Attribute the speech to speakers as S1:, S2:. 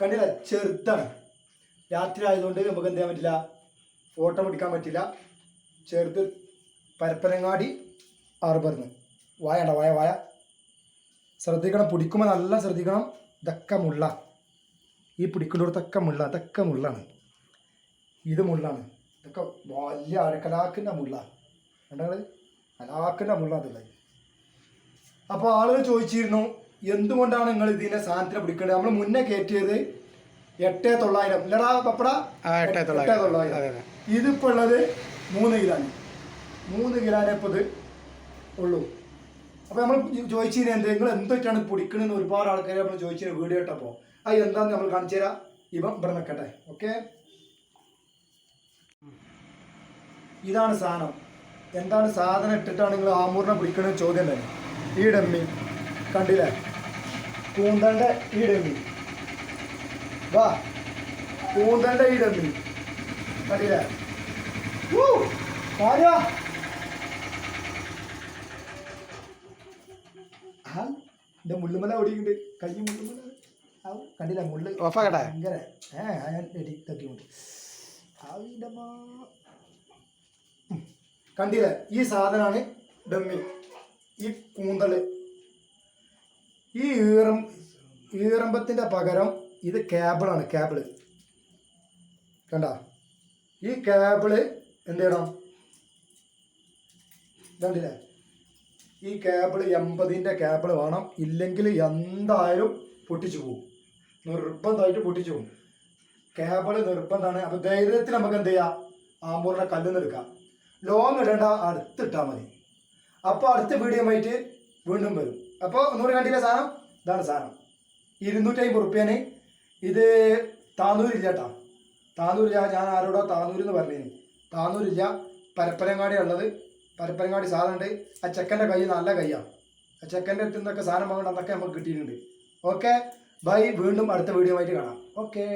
S1: കണ്ടില്ല? ചെറുതാണ്. രാത്രി ആയതുകൊണ്ട് നമുക്ക് എന്ത് ചെയ്യാൻ പറ്റില്ല? ഫോട്ടോ പിടിക്കാൻ പറ്റില്ല. ചെറുത് പരപ്പനങ്ങാടി ആർബറിന്ന് വായണ്ട വായ വായ. ശ്രദ്ധിക്കണം പിടിക്കുമ്പോൾ നല്ല ശ്രദ്ധിക്കണം. ഇതൊക്കെ മുള്ള. ഈ പിടിക്കുന്നിടത്തൊക്കെ മുള്ള. അതൊക്കെ മുള്ളാണ്. ഇത് മുള്ളാണ്. ഇതൊക്കെ വലിയ അരക്കലാക്കിന്റെ മുള്ള. കണ്ടത് അലാക്കിന്റെ മുള്ള അതുള്ളത് അപ്പോൾ ആളുകൾ ചോദിച്ചിരുന്നു എന്തുകൊണ്ടാണ് നിങ്ങൾ ഇതിനെ സാധനത്തിന് പിടിക്കേണ്ടത്? നമ്മൾ മുന്നേ കയറ്റിയത് എട്ട് തൊള്ളായിരം. ഇല്ലടാ പപ്പട.
S2: എട്ടേ തൊള്ളായിരം. ഇതിപ്പോ.
S1: ഇതിപ്പോൾ ഉള്ളത് മൂന്ന് കിലോന് മൂന്ന് കിലോനെ ഇപ്പോൾ ഇത് ഉള്ളൂ. അപ്പോൾ നമ്മൾ ചോദിച്ചതിന് എന്ത്? നിങ്ങൾ എന്തൊക്കെയാണ് പിടിക്കണമെന്ന് ഒരുപാട് ആൾക്കാരെ നമ്മൾ ചോദിച്ചു വീഡിയോ ഇട്ടപ്പോൾ അത് എന്താണെന്ന് നമ്മൾ കാണിച്ചു തരാം. ഇവൻ ഇവിടെ നിൽക്കട്ടെ ഓക്കെ? ഇതാണ് സാധനം. എന്താണ് സാധനം ഇട്ടിട്ടാണ് നിങ്ങൾ ആമൂറിനെ പിടിക്കണമെന്ന് ചോദ്യം തന്നെ. ഈ ഡമ്മി. കണ്ടില്ലേ? കൂന്തലിന്റെ ഈ ഡമ്മി വാ. കൂന്തലിന്റെ ഈ ഡമ്മി കണ്ടില്ലേ? ഊ, കാര്യാ. ആ, എന്റെ മുള്ളുമല ഓടിയിട്ടുണ്ട് കൈ മുള്ളുമല. കണ്ടില്ല? മുള്ളു
S2: ഓഫാക്കട്ടെ?
S1: ഭയങ്കര. ഏ ഞാൻ എടി തട്ടിയുണ്ട്. കണ്ടില്ലേ? ഈ സാധനമാണ് ഡമ്മി. ഈ കൂന്തൽ. ഈ ഈറം ഈറമ്പത്തിന്റെ പകരം ഇത് കേബിളാണ് കേബിൾ കണ്ട? ഈ കേബിൾ എന്ത് ചെയ്യണം? കണ്ടില്ലേ? ഈ കേബിൾ എൺപതിന്റെ കേബിൾ വേണം. ഇല്ലെങ്കിൽ എന്തായാലും പൊട്ടിച്ചു പോകും. നിർബന്ധമായിട്ട് പൊട്ടിച്ചു പോകും. കേബിൾ നിർബന്ധമാണ്. അപ്പോൾ ധൈര്യത്തിൽ നമുക്ക് എന്ത് ചെയ്യാം? ആമ്പൂറിന്റെ കല്ലിന്ന് എടുക്കാം. ലോങ് ഇടേണ്ട അടുത്തിട്ടാൽ മതി. അപ്പോൾ അടുത്ത വീഡിയോ ആയിട്ട് വീണ്ടും വരും. അപ്പോൾ ഒന്നുകൂടി കണ്ടില്ല സാധനം? ഇതാണ് സാധനം. ഇരുന്നൂറ്റി അമ്പത് റുപ്യാണ് ഇത് താന്നൂരില്ല കേട്ടോ താന്നൂരില്ല ഞാൻ ആരോടോ താന്നൂർ എന്ന് പറഞ്ഞേന്. താന്നൂരില്ല പരപ്പനങ്ങാടി ഉള്ളത്. പരപ്പനങ്ങാടി സാധനമുണ്ട് ആ ചെക്കന്റെ കൈ നല്ല കൈയാണ് ആ ചെക്കന്റെ അടുത്ത് നിന്നൊക്കെ സാധനം വാങ്ങണം അതൊക്കെ നമുക്ക് കിട്ടിയിട്ടുണ്ട്. Okay bye. വീണ്ടും അടുത്ത വീഡിയോ ആയിട്ട് കാണാം. ഓക്കെ.